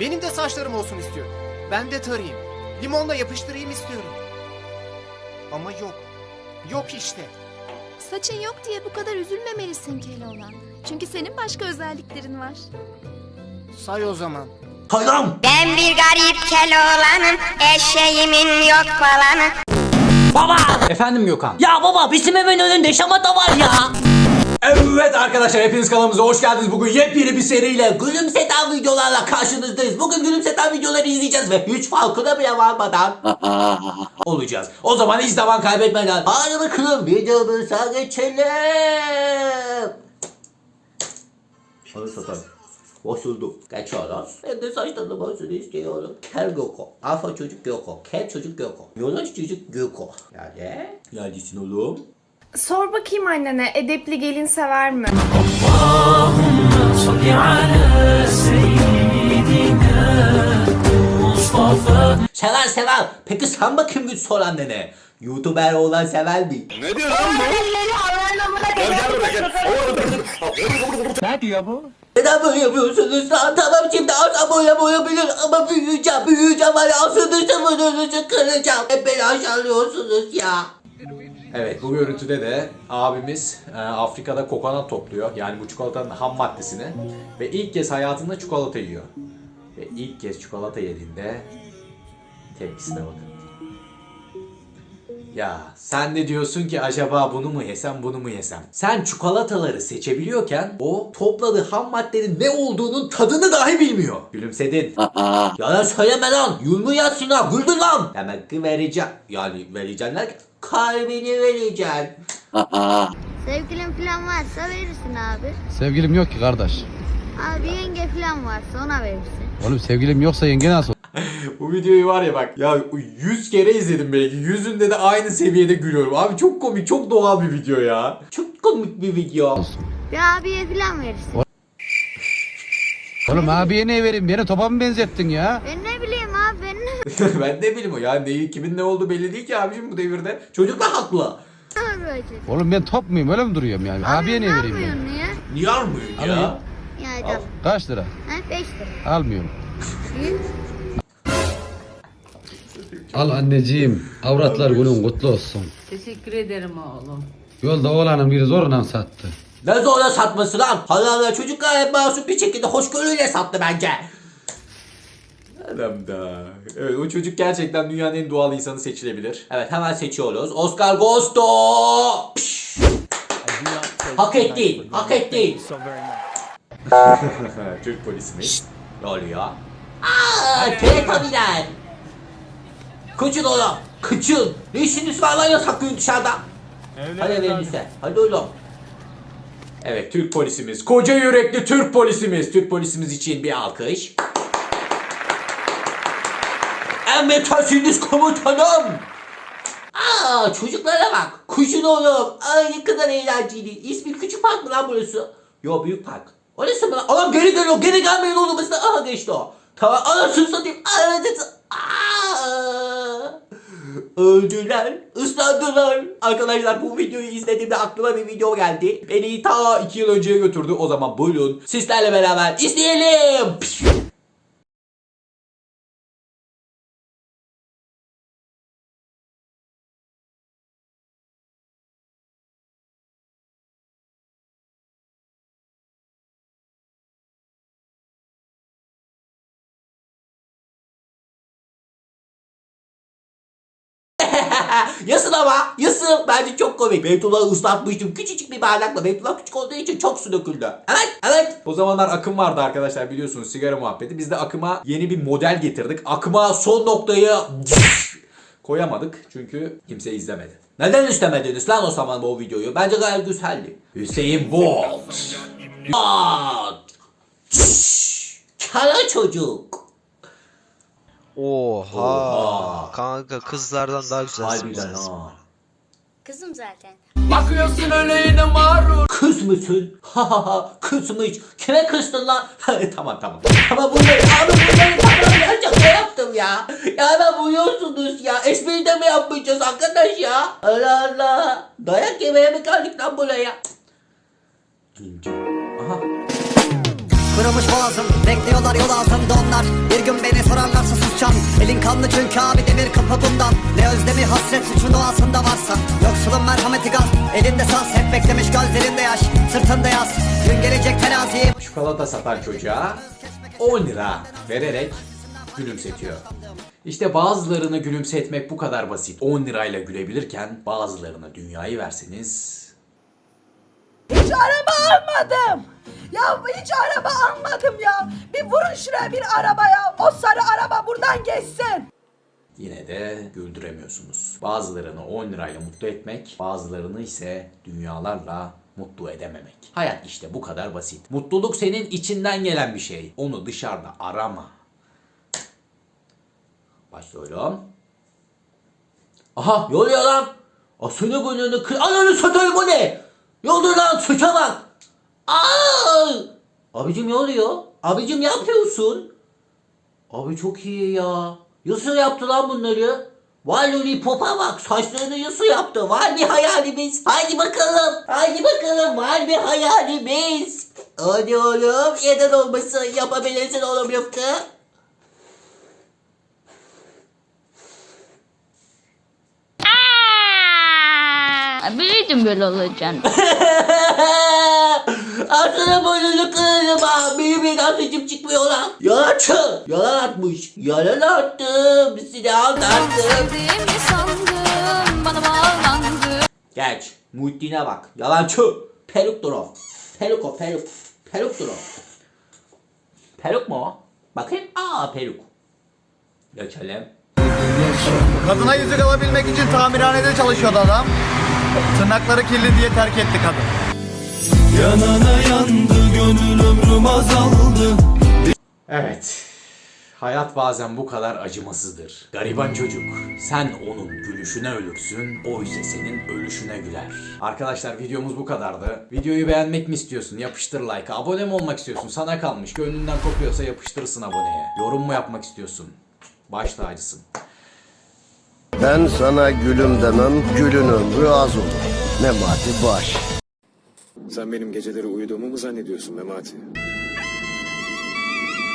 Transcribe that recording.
Benim de saçlarım olsun istiyorum. Ben de tarayayım. Limonla yapıştırayım istiyorum. Ama yok. Yok işte. Saçın yok diye bu kadar üzülmemelisin Keloğlan. Çünkü senin başka özelliklerin var. Say o zaman. Hayran. Ben bir garip Keloğlan'ım, eşeğimin yok falanı. Baba. Efendim Gökhan. Ya baba bizim evin önünde şamata var ya. Evet arkadaşlar hepiniz kanalımıza hoş geldiniz. Bugün yepyeni bir seriyle gülümseten videolarla karşınızdayız. Bugün gülümseten videoları izleyeceğiz ve hiç farkına bile varmadan olacağız. O zaman hiç zaman kaybetmeden hadi bakalım videomuza geçelim. Onu satarım. Boşuldu. Geçiyoruz. Ben de saçlarını boşunu istiyorum. Kel Göko. Alfa çocuk Göko. Kel çocuk Göko. Yoruş çocuk Göko. Yani? Neredesin oğlum? Sor bakayım annene edepli gelin sever mi? Sever sever. Peki sen bakayım güç sor annene. YouTuber olan sever mi? Neden böyle yapıyorsunuz lan? Tamam şimdi az boya boyabilir ama büyüyeceğim büyüyeceğim hani asını sıfırınızı kıracağım. Hep beni aşağılıyorsunuz ya. Evet bu görüntüde de abimiz e, Afrika'da kokonat topluyor. Yani bu çikolatanın ham maddesini. Ve ilk kez hayatında çikolata yiyor. Ve ilk kez çikolata yediğinde tepkisine bakın. Ya sen de diyorsun ki acaba bunu mu yesem bunu mu yesem? Sen çikolataları seçebiliyorken o topladığı ham maddenin ne olduğunun tadını dahi bilmiyor. Gülümsedin. Yalan söyleme lan. Yulmu yatsın ha. Güldün lan. Demek ki vereceğim. Yani vereceğim derken kalbini vereceksin. Sevgilin falan varsa verirsin abi. Sevgilim yok ki kardeş. Abi yenge falan varsa ona verirsin. Oğlum sevgilim yoksa yenge nasıl Bu videoyu var ya bak ya 100 kere izledim belki. Yüzünde de aynı seviyede gülüyorum. Abi çok komik, çok doğal bir video ya. Çok komik bir video. Bir abiye falan verirsin. Oğlum abiye ne vereyim? Beni topa mı benzettin ya? Ben ne bileyim abi ben ne ben ne bileyim o ya neyi kimin ne olduğu belli değil ki abicim bu devirde. Çocuk da haklı. Oğlum ben top muyum? Öyle mi duruyorum yani? Abiye ne vereyim ben? ya? Niye almıyorsun ya? Alayım. Da. Kaç lira? Ha 5 lira. Almıyorum. Al anneciğim. Avratlar günün kutlu olsun. Teşekkür ederim oğlum. Yolda oğlanın biri zorla sattı. Ne zorla satması lan? Hala çocuk gayet masum bir şekilde hoşgörüyle sattı bence. Adam da. Evet o çocuk gerçekten dünyanın en doğal insanı seçilebilir. Evet hemen seçiyoruz. Oscar Gosto. Pişt. Hak ettin. Hak ettin. Türk polisimiz. Ne oluyor? Aaa teletabiler. Kıçın oğlum. Kıçın. Ne işiniz var lan yasak gün dışarıda? Hadi evlenirse. Hadi oğlum. Evet Türk polisimiz. Koca yürekli Türk polisimiz. Türk polisimiz için bir alkış. Emredersiniz komutanım. Aa çocuklara bak. Kuşun oğlum. Ay ne kadar eğlenceli. İsmi küçük park mı lan burası? Yo büyük park. Orası mı? Adam geri geliyor. Geri gelmeyin oğlum. Mesela aha geçti o. Tamam anasını satayım. Anasını! Öldüler, ıslandılar. Arkadaşlar bu videoyu izlediğimde aklıma bir video geldi. Beni ta 2 yıl önceye götürdü. O zaman buyurun Sizlerle beraber izleyelim. Yasın ama yasın. Bence çok komik. Beytullah'ı ıslatmıştım. Küçücük bir bardakla. Beytullah küçük olduğu için çok su döküldü. Evet evet. O zamanlar akım vardı arkadaşlar biliyorsunuz sigara muhabbeti. Biz de akıma yeni bir model getirdik. Akıma son noktayı koyamadık çünkü kimse izlemedi. Neden istemediniz lan o zaman bu videoyu? Bence gayet güzeldi. Hüseyin Bolt. Kara çocuk. Oha. Oha. Kanka kızlardan daha güzelsin. Harbiden ha. Kızım zaten. Kız mısın? Ha ha ha kızmış. Kime kızdın lan? tamam tamam. Ama bunları abi bunları tamam ya şaka yaptım ya. Ya ben buluyorsunuz ya. Espri de mi yapmayacağız arkadaş ya? Allah Allah. Dayak yemeye mi geldik lan buraya? Aha. Kırılmış boğazım Bekliyorlar yol ağzımda onlar Bir gün beni sorarlarsa susacağım Elin kanlı çünkü abi demir kapı bundan Ne özlemi hasret suçun doğasında varsa Yoksulun merhameti gaz Elinde saz hep beklemiş gözlerinde yaş Sırtında yaz Gün gelecek teraziyi Çikolata satan çocuğa 10 lira vererek gülümsetiyor. İşte bazılarını gülümsetmek bu kadar basit. 10 lirayla gülebilirken bazılarına dünyayı verseniz Hiç araba almadım. Ya hiç araba almadım ya. Bir vurun şuraya bir arabaya. O sarı araba buradan geçsin. yine de güldüremiyorsunuz. Bazılarını 10 lirayla mutlu etmek, bazılarını ise dünyalarla mutlu edememek. Hayat işte bu kadar basit. Mutluluk senin içinden gelen bir şey. Onu dışarıda arama. Başlıyorum. Aha yol ya lan. Asını gününü kır... Ananı satayım o ne? Yolda lan suça bak. Aa! Abicim ne oluyor? Abicim ne yapıyorsun? Abi çok iyi ya. Yusuf yaptı lan bunları. Vay lollipop'a bak saçlarını Yusuf yaptı. Var bir hayalimiz. Hadi bakalım. Hadi bakalım var bir hayalimiz. Hadi oğlum neden olmasın yapabilirsin oğlum Rıfkı. Biliyordum böyle olacağını. Aslında boynunu kırarım ha. Benim bir gazetecim çıkmıyor lan. Yalancı. Yalan atmış. Yalan attım. Silah attım. sandım bana bağlandı. Geç. Muhittin'e bak. Yalancı. Peruktur o. Peruk o peruk. Peruktur o. Peruk mu o? Bakayım. Aa peruk. Geçelim. Kadına yüzük alabilmek için tamirhanede çalışıyordu adam. Tırnakları kirli diye terk etti kadın. Evet. Hayat bazen bu kadar acımasızdır. Gariban çocuk. Sen onun gülüşüne ölürsün, o ise senin ölüşüne güler. Arkadaşlar videomuz bu kadardı. Videoyu beğenmek mi istiyorsun? Yapıştır like. Abone mi olmak istiyorsun? Sana kalmış. Gönlünden kopuyorsa yapıştırırsın aboneye. Yorum mu yapmak istiyorsun? Baş tacısın. Ben sana gülüm demem, gülün ömrü az olur. Memati baş. Sen benim geceleri uyuduğumu mu zannediyorsun Memati?